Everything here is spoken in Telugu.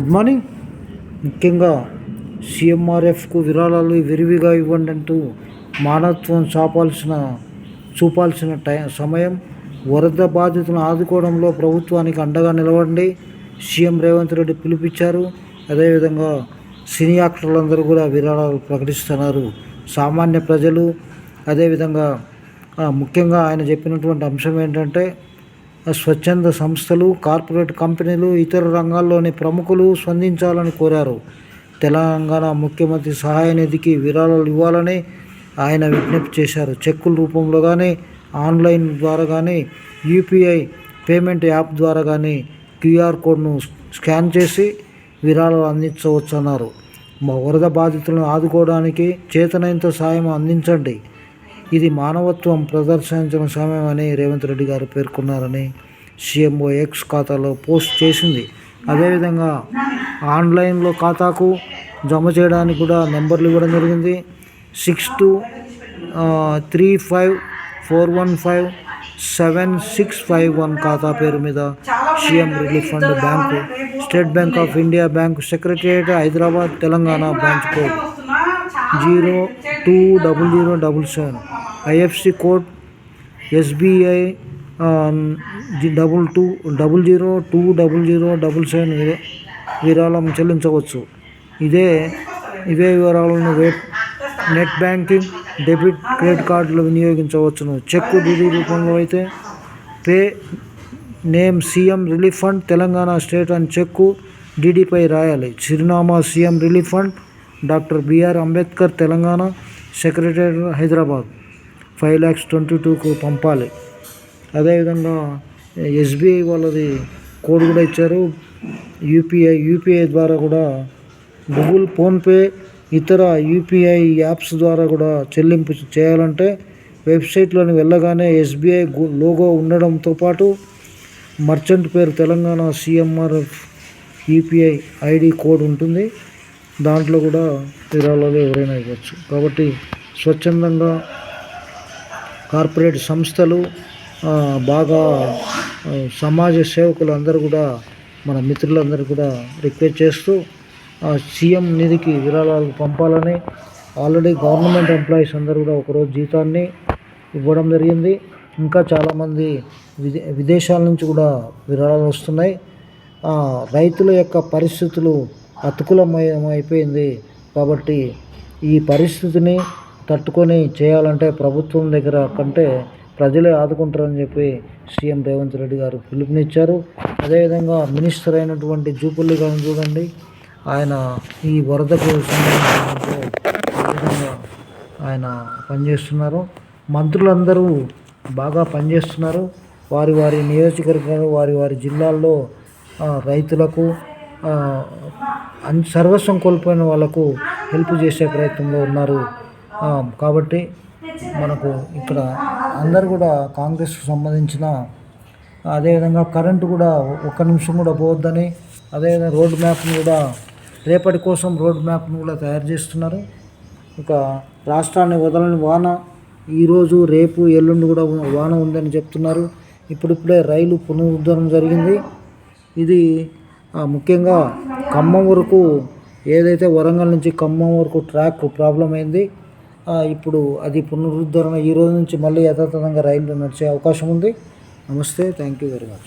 గుడ్ మార్నింగ్ ముఖ్యంగా సీఎంఆర్ఎఫ్కు విరాళాలు విరివిగా ఇవ్వండి అంటూ మానవత్వం చాపాల్సిన చూపాల్సిన టై సమయం వరద బాధితులను ఆదుకోవడంలో ప్రభుత్వానికి అండగా నిలవండి. సీఎం రేవంత్ రెడ్డి పిలిపించారు అదేవిధంగా సినీ యాక్టర్లందరూ కూడా విరాళాలు ప్రకటిస్తున్నారు. సామాన్య ప్రజలు అదేవిధంగా ముఖ్యంగా ఆయన చెప్పినటువంటి అంశం ఏంటంటే స్వచ్ఛంద సంస్థలు కార్పొరేట్ కంపెనీలు ఇతర రంగాల్లోని ప్రముఖులు స్పందించాలని కోరారు. తెలంగాణ ముఖ్యమంత్రి సహాయ నిధికి విరాళాలు ఇవ్వాలని ఆయన విజ్ఞప్తి చేశారు. చెక్కుల రూపంలో కానీ ఆన్లైన్ ద్వారా కానీ యూపీఐ పేమెంట్ యాప్ ద్వారా కానీ క్యూఆర్ కోడ్ను స్కాన్ చేసి విరాళాలు అందించవచ్చన్నారు. మా వరద బాధితులను ఆదుకోవడానికి చేతనైనంత సాయం అందించండి. ఇది మానవత్వం ప్రదర్శించిన సమయం అని రేవంత్ రెడ్డి గారు పేర్కొన్నారని సీఎంఓ ఎక్స్ ఖాతాలో పోస్ట్ చేసింది. అదేవిధంగా ఆన్లైన్లో ఖాతాకు జమ చేయడానికి కూడా నెంబర్లు ఇవ్వడం జరిగింది. Six two three five four one five seven six five one ఖాతా పేరు మీద CM relief fund bank state bank of India bank secretariat Hyderabad Telangana branch code. Zero two double zero double seven. IFC code SBI double two double zero two double zero double seven విరాళం చెల్లించవచ్చు. ఇదే ఇవే వివరాలను నెట్ బ్యాంకింగ్ డెబిట్ క్రెడిట్ కార్డులు వినియోగించవచ్చును. చెక్కు డిడి రూపంలో అయితే pay name CM relief fund Telangana state అని చెక్కు డీడీపై రాయాలి. చిరునామా CM relief fund doctor BR Ambedkar Telangana secretary Hyderabad. Five lakhs twenty టూకు పంపాలి. అదేవిధంగా ఎస్బీఐ వాళ్ళది కోడ్ కూడా ఇచ్చారు. యూపీఐ యూపీఐ ద్వారా కూడా గూగుల్ ఫోన్పే ఇతర యూపీఐ యాప్స్ ద్వారా కూడా చెల్లింపు చేయాలంటే వెబ్సైట్లోని వెళ్ళగానే ఎస్బీఐ లోగో ఉండడంతో పాటు మర్చెంట్ పేరు Telangana CMRF UPI ID code ఉంటుంది. దాంట్లో కూడా విరాళాలు ఎవరైనా ఇవ్వచ్చు. కాబట్టి స్వచ్ఛందంగా కార్పొరేట్ సంస్థలు బాగా సమాజ సేవకులు అందరూ కూడా మన మిత్రులందరూ కూడా రిక్వెస్ట్ చేస్తూ సీఎం నిధికి విరాళాలు పంపాలని ఆల్రెడీ గవర్నమెంట్ ఎంప్లాయీస్ అందరూ కూడా ఒకరోజు జీతాన్ని ఇవ్వడం జరిగింది. ఇంకా చాలామంది విదే విదేశాల నుంచి కూడా విరాళాలు వస్తున్నాయి. రైతుల యొక్క పరిస్థితులు అతుకులమయమైపోయింది. కాబట్టి ఈ పరిస్థితిని తట్టుకొని చేయాలంటే ప్రభుత్వం దగ్గర కంటే ప్రజలే ఆదుకుంటారని చెప్పి సీఎం రేవంత్ రెడ్డి గారు పిలుపునిచ్చారు. అదేవిధంగా మినిస్టర్ అయినటువంటి జూపల్లి గారిని చూడండి. ఆయన ఈ వరదకు సంబంధించినటువంటి ఆయన పనిచేస్తున్నారు. మంత్రులందరూ బాగా పనిచేస్తున్నారు. వారి వారి నియోజకవర్గాలు వారి వారి జిల్లాల్లో రైతులకు సర్వస్వం కోల్పోయిన వాళ్ళకు హెల్ప్ చేసే ప్రయత్నంలో ఉన్నారు. కాబట్టి మనకు ఇక్కడ అందరు కూడా కాంగ్రెస్కు సంబంధించిన అదేవిధంగా కరెంటు కూడా ఒక్క నిమిషం కూడా పోవద్దని అదేవిధంగా రోడ్ మ్యాప్ను కూడా రేపటి కోసం రోడ్ మ్యాప్ను కూడా తయారు చేస్తున్నారు. ఇక రాష్ట్రాన్ని వదలని వాన ఈరోజు రేపు ఎల్లుండి కూడా వాన ఉందని చెప్తున్నారు. ఇప్పుడిప్పుడే రైలు పునరుద్ధరణ జరిగింది. ఇది ముఖ్యంగా ఖమ్మం వరకు ఏదైతే వరంగల్ నుంచి ఖమ్మం వరకు ట్రాక్ ప్రాబ్లం అయింది ఇప్పుడు అది పునరుద్ధరణ ఈ రోజు నుంచి మళ్ళీ యథాతథంగా రైలు నడిచే అవకాశం ఉంది. నమస్తే థ్యాంక్ యూ వెరీ మచ్